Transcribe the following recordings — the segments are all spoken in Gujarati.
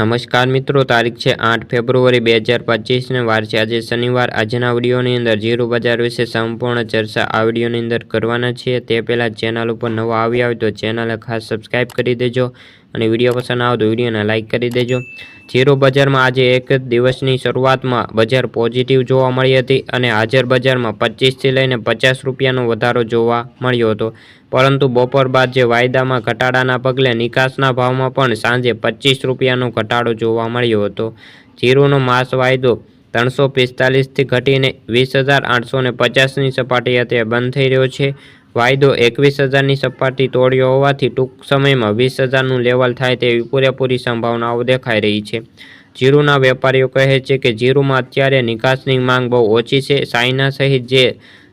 નમસ્કાર મિત્રો, તારીખ છે આઠ ફેબ્રુઆરી બે હજાર પચીસને વાર છે. આજે શનિવાર. આજના વિડીયોની અંદર જીરો બજાર વિશે સંપૂર્ણ ચર્ચા આ વિડીયોની અંદર કરવાના છીએ. તે પહેલાં ચેનલ ઉપર નવા આવ્યા હોય તો ચેનલને ખાસ સબસ્ક્રાઈબ કરી દેજો. અને વીડિયો પસંદ આવે તો વિડીયોને લાઇક કરી દેજો. જીરો બજારમાં આજે એક દિવસની શરૂઆતમાં બજાર પોઝિટિવ જોવા મળી હતી અને હાજર બજારમાં પચીસથી લઈને પચાસ રૂપિયાનો વધારો જોવા મળ્યો હતો. પરંતુ બપોર બાદ જે વાયદામાં ઘટાડાના પગલે નિકાસના ભાવમાં પણ સાંજે પચીસ રૂપિયાનો ઘટાડો જોવા મળ્યો હતો. જીરોનો માસ વાયદો ત્રણસો પિસ્તાલીસથી ઘટીને વીસ હજાર આઠસો ને પચાસની સપાટી અત્યારે બંધ થઈ રહ્યો છે. વાયદો એકવીસ હજારની સપાટી તોડ્યો હોવાથી ટૂંક સમયમાં વીસ હજારનું લેવલ થાય તેવી પૂરેપૂરી સંભાવનાઓ દેખાઈ રહી છે. જીરુના વેપારીઓ કહે છે કે જીરુમાં અત્યારે નિકાસની માંગ બહુ ઓછી છે. ચાઇના સહિત જે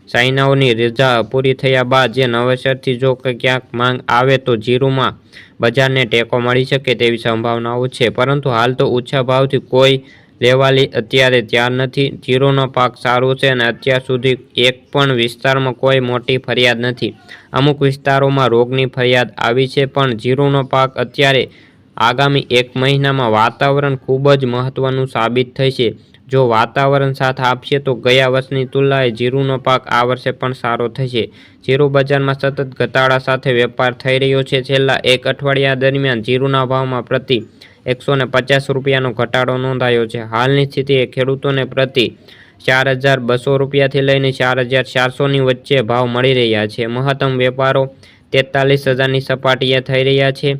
ચાઇનાઓની રજા પૂરી થયા બાદ જે નવેસરથી જો ક્યાંક માંગ આવે તો જીરુમાં બજારને ટેકો મળી શકે તેવી સંભાવનાઓ છે. પરંતુ હાલ તો ઓછા ભાવથી કોઈ લેવાલી અત્યારે ત્યાં નથી. જીરુનો પાક સારો છે અને અત્યાર સુધી એક પણ વિસ્તારમાં કોઈ મોટી ફરિયાદ નથી. અમુક વિસ્તારોમાં રોગની ફરિયાદ આવી છે, પણ જીરુનો પાક અત્યારે આગામી એક મહિનામાં વાતાવરણ ખૂબ જ મહત્ત્વનું સાબિત થશે. જો વાતાવરણ સાથ આપશે, તો ગયા વર્ષની તુલનાએ જીરુનો પાક આ વર્ષે પણ સારો થશે. જીરુ બજારમાં સતત ઘટાડા સાથે વેપાર થઈ રહ્યો છે. છેલ્લા એક અઠવાડિયા દરમિયાન જીરુના ભાવમાં પ્રતિ એકસો ને પચાસ રૂપિયાનો ઘટાડો નોંધાયો છે. હાલની સ્થિતિએ ખેડૂતોને પ્રતિ ચાર હજાર બસો રૂપિયાથી લઈને ચાર હજાર ચારસોની વચ્ચે ભાવ મળી રહ્યા છે. મહત્તમ વેપારો તેતાલીસ હજારની સપાટીએ થઈ રહ્યા છે.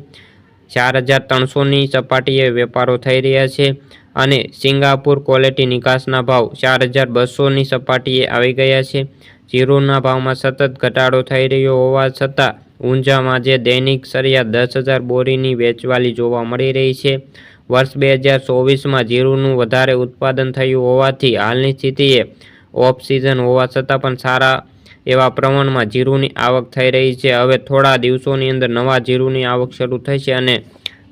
ચાર હજાર ત્રણસોની સપાટીએ વેપારો થઈ રહ્યા છે અને સિંગાપુર ક્વોલિટી નિકાસના ભાવ ચાર હજાર બસોની સપાટીએ આવી ગયા છે. જીરુના ભાવમાં સતત ઘટાડો થઈ રહ્યો હોવા છતાં ઊંઝામાં જે દૈનિક સરિયા દસ હજાર બોરીની વેચવાલી જોવા મળી રહી છે. વર્ષ બે હજાર ચોવીસમાં જીરુનું વધારે ઉત્પાદન થયું હોવાથી હાલની સ્થિતિએ ઓફ સિઝન હોવા છતાં પણ સારા એવા પ્રમાણમાં જીરુની આવક થઈ રહી છે. હવે થોડા દિવસોની અંદર નવા જીરુની આવક શરૂ થશે અને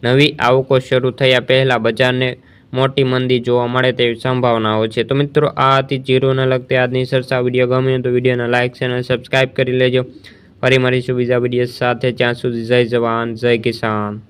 નવી આવકો શરૂ થયા પહેલાં બજારને મોટી મંદી જોવા મળે તેવી સંભાવનાઓ છે. તો મિત્રો, આ હતી જીરોને લગતી આજની સરસા વીડિયો. ગમ્યો તો વિડીયોને લાઇક ચેનલ સબસ્ક્રાઈબ કરી લેજો. ફરી મળીશું બીજા વીડિયો સાથે. ત્યાં સુધી જય જવાન જય કિસાન.